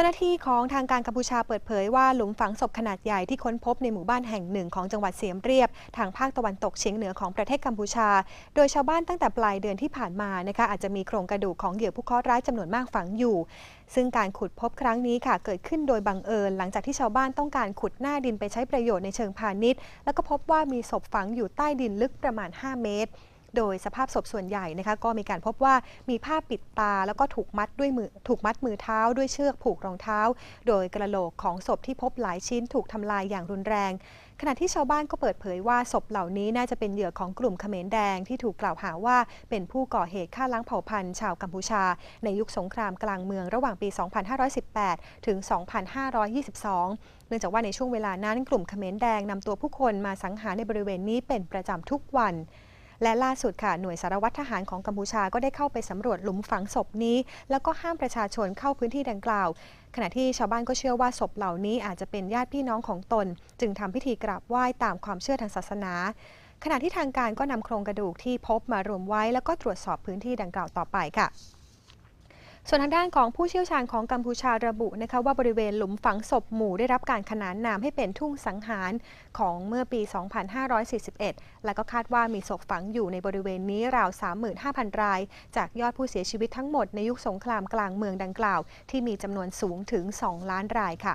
จ้าหน้าที่ของทางการกัมพูชาเปิดเผยว่าหลุมฝังศพขนาดใหญ่ที่ค้นพบในหมู่บ้านแห่งหนึ่งของจังหวัดเสียมเรียบ ทางภาคตะวันตกเฉียงเหนือของประเทศกัมพูชา โดยชาวบ้านตั้งแต่ปลายเดือนที่ผ่านมานะคะอาจจะมีโครงกระดูกของเหยื่อผู้เคราะห์ร้ายจำนวนมากฝังอยู่ ซึ่งการขุดพบครั้งนี้ค่ะเกิดขึ้นโดยบังเอิญ หลังจากที่ชาวบ้านต้องการขุดหน้าดินไปใช้ประโยชน์ในเชิงพาณิชย์ แล้วก็พบว่ามีศพฝังอยู่ใต้ดินลึกประมาณ 5 เมตร โดยสภาพศพส่วนใหญ่นะคะก็มีการพบว่ามีผ้าปิดตา แล้วก็ถูกมัดด้วยมือถูกมัดมือเท้าด้วยเชือกผูกรองเท้า โดยกระโหลกของศพที่พบหลายชิ้นถูกทำลายอย่างรุนแรง ขณะที่ชาวบ้านก็เปิดเผยว่าศพเหล่านี้น่าจะเป็นเหยื่อของกลุ่มเขมรแดงที่ถูกกล่าวหาว่าเป็นผู้ก่อเหตุฆ่าล้างเผ่าพันธุ์ชาวกัมพูชา ในยุคสงครามกลางเมืองระหว่างปี 2518 ถึง 2522เนื่องจากว่าในช่วงเวลานั้นกลุ่มเขมรแดงนำตัวผู้คนมาสังหารในบริเวณนี้เป็นประจำทุกวัน และล่าสุดค่ะหน่วยสารวัตรทหารของกัมพูชาก็ได้เข้าไปสำรวจหลุมฝังศพนี้ แล้วก็ห้ามประชาชนเข้าพื้นที่ดังกล่าว ขณะที่ชาวบ้านก็เชื่อว่าศพเหล่านี้อาจจะเป็นญาติพี่น้องของตน จึงทำพิธีกราบไหว้ตามความเชื่อทางศาสนาขณะที่ทางการก็นำโครงกระดูกที่พบมารวมไว้ แล้วก็ตรวจสอบพื้นที่ดังกล่าวต่อไปค่ะ ส่วนทางด้านของผู้เชี่ยวชาญของกัมพูชาระบุนะคะว่าบริเวณหลุมฝังศพหมู่ได้รับการขนานนามให้เป็นทุ่งสังหารของเมื่อปี 2541 และก็คาดว่ามีศพฝังอยู่ในบริเวณนี้ราว 35,000 ราย จากยอดผู้เสียชีวิตทั้งหมดในยุคสงครามกลางเมืองดังกล่าว ที่มีจำนวนสูงถึง 2 ล้านรายค่ะ